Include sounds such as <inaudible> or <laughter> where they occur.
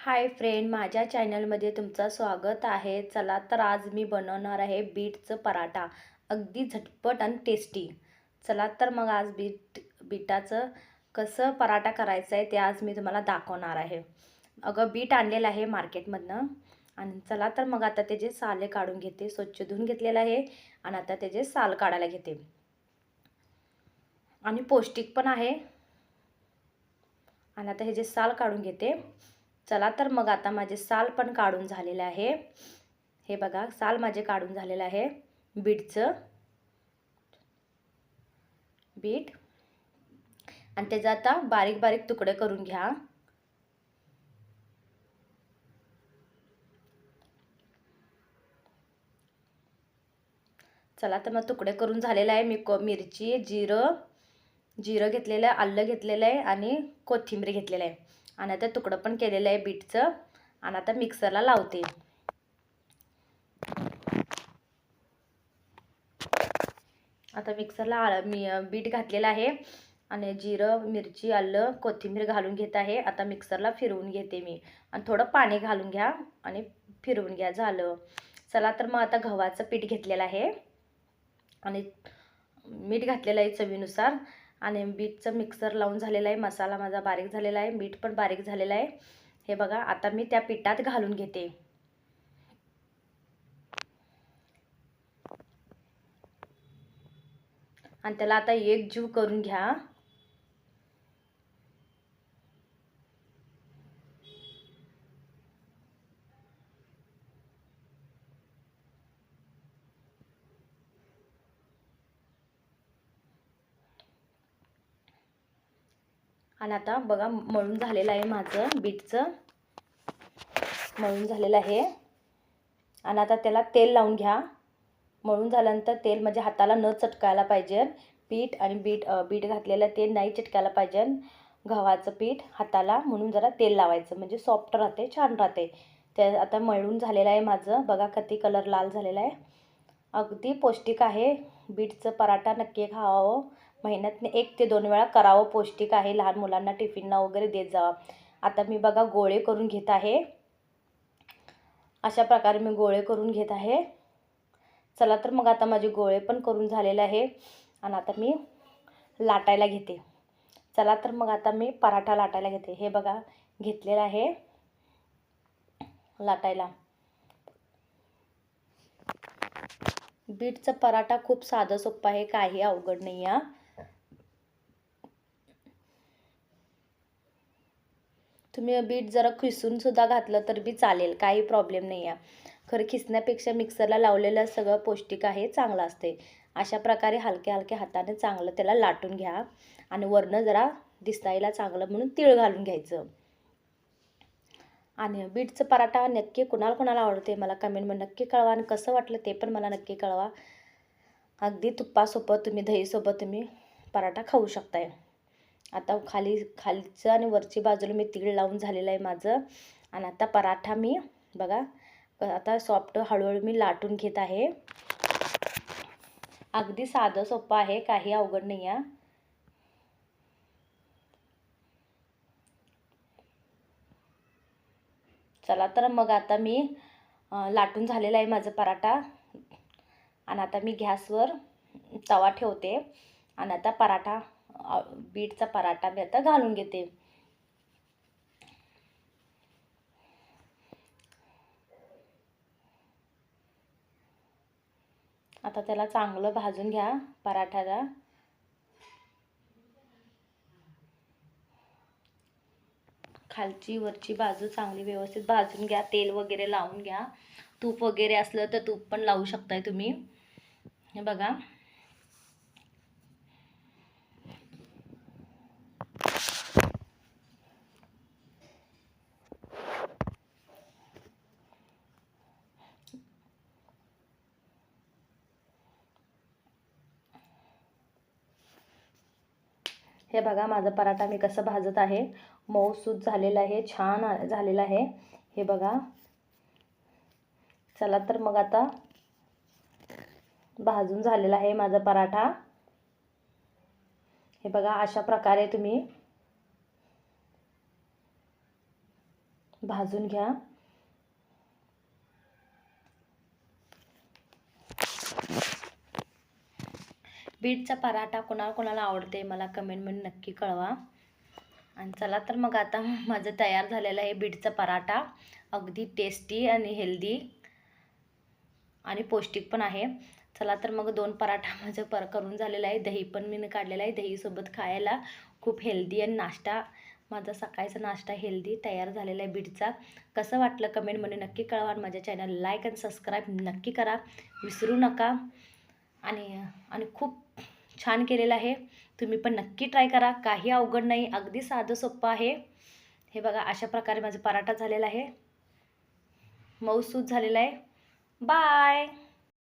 Hi friend माझ्या चॅनलमध्ये तुमचं स्वागत आहे. चला तर आज मी बनवणार आहे बीटचं पराठा. अगदी झटपट आणि टेस्टी चला तर मग आज बीट बीटाचं कसं पराठा करायचं आहे ते आज मी तुम्हाला दाखवणार आहे. अगं बीट आणलेलं आहे मार्केटमधनं. आणि चला तर मग आता त्याचे साले काढून घेते स्वच्छ धुवून घेतलेलं आहे. आणि आता त्याचे साल काढायला घेते. आणि पौष्टिक पण आहे. आणि आता हे जे साल काढून घेते चला तर मग आता माझे साल पण काढून झालेले आहे. हे बघा साल माझे काढून झालेलं आहे. बीटचं बीट आणि त्याचं आता बारीक बारीक तुकडे करून घ्या. चला तर मग तुकडे करून झालेलं आहे. मी को मिरची जिरं जिरं घेतलेलं आहे आलं घेतलेलं आहे आणि कोथिंबीर घेतलेलं आहे. आणि आता तुकडं पण केलेलं आहे बीटचं. आणि आता मिक्सरला लावते. आता मिक्सरला मी बीट घातलेलं आहे. आणि जिरं मिरची आलं कोथिंबीर घालून घेत आहे. आता मिक्सरला फिरवून घेते मी. आणि थोडं पाणी घालून घ्या आणि फिरवून घ्या झालं. चला तर मग आता गव्हाचं पीठ घेतलेलं आहे. आणि मीठ घातलेलं आहे चवीनुसार. आणि बीटचं मिक्सर लावून झालेलं आहे. मसाला माझा बारीक झालेला आहे. मीठ पण बारीक झालेलं आहे. हे बघा आता मी त्या पिठात घालून घेते. आणि त्याला आता एक जीव करून घ्या. आणि आता बघा मळून झालेलं आहे माझं बीटचं. मळून झालेलं आहे. आणि आता त्याला तेल लावून घ्या. मळून झाल्यानंतर तेल म्हणजे हाताला न चटकायला पाहिजे. पीठ आणि बीट बीट घातलेलं तेल नाही चिटकायला पाहिजे. गव्हाचं पीठ हाताला म्हणून जरा तेल लावायचं. म्हणजे सॉफ्ट राहते छान राहते. ते आता मळून झालेलं आहे माझं. बघा किती कलर लाल झालेला आहे. अगदी पौष्टिक आहे. बीटचं पराठा नक्की खावावं हो. महिन्यातनं एक ते दोन वेळा करावं पौष्टिक आहे लहान मुलांना टिफिनला वगैरे देत जावं. आता मी बघा गोळे करून घेत आहे. अशा प्रकारे मी गोळे करून घेत आहे. चला तर मग आता माझे गोळे पण करून झालेले आहे. आणि आता मी लाटायला घेते. चला तर मग आता मी पराठा लाटायला घेते. हे बघा घेतलेलं आहे. लाटायला. बीटचा पराठा खूप साधं सोपं आहे. काही अवघड नाही आहे. तुम्ही बीट जरा खिसूनसुद्धा घातलं तर बी चालेल काही प्रॉब्लेम नाही आहे. खरं खिसण्यापेक्षा मिक्सरला लावलेलं सगळं पौष्टिक आहे चांगलं असते. अशा प्रकारे हलक्या हलक्या हाताने चांगलं त्याला लाटून घ्या आणि वरनं जरा दिसायला चांगलं म्हणून तीळ घालून घ्यायचं. आणि बीटचं पराठा नक्की कुणाला कुणाला आवडते मला कमेंटमध्ये नक्की कळवा आणि कसं वाटलं ते पण मला नक्की कळवा. अगदी तुप्पासोबत तुम्ही दहीसोबत तुम्ही पराठा खाऊ शकताय. आता खाली खालचं आणि वरची बाजूला मी तीळ लावून झालेलं आहे माझं. आणि आता पराठा मी बघा आता सॉफ्ट हळूहळू मी लाटून घेत आहे. अगदी साधं सोपं आहे काही अवघड नाही आहे. चला तर मग आता मी लाटून झालेला आहे माझं पराठा. आणि आता मी गॅसवर तवा ठेवते. आणि आता पराठा बीटचा पराठा मी आता घालून घेते. आता त्याला चांगलं भाजून घ्या पराठ्याला खालची वरची बाजू चांगली व्यवस्थित भाजून घ्या. तेल वगैरे लावून घ्या. तूप वगैरे असलं तर तूप पण लावू शकताय तुम्ही. हे बघा. हे बघा माझा पराठा मी कसं भाजत आहे. मऊसूत झालेला आहे छान झालेला आहे. हे बघा. चला तर मग आता भाजून झालेला आहे माझा पराठा. हे बघा अशा प्रकारे तुम्ही भाजून घ्या. बीटचा पराठा कोणाला कोणाला आवडते मला कमेंटमध्ये नक्की कळवा. आणि चला तर मग आता माझं तयार झालेलं आहे बीटचा पराठा. अगदी टेस्टी आणि हेल्दी आणि पौष्टिक पण आहे. चला तर मग दोन पराठा <laughs> माझं पर करून झालेला आहे. दही पण मी काढलेलं आहे. दहीसोबत खायला खूप हेल्दी आणि नाश्ता माझा सकाळचा नाश्ता हेल्दी तयार झालेला आहे बीटचा. कसं वाटलं कमेंटमध्ये नक्की कळवा आणि माझ्या चॅनल लाईक आणि सबस्क्राईब नक्की करा. विसरू नका. आणि आणि खूप छान केलेलं आहे. तुम्ही पण नक्की ट्राय करा. काही अवघड नाही. अगदी साधं सोपं आहे. हे बघा अशा प्रकारे माझा पराठा झालेला आहे. मऊसूत झालेला आहे. बाय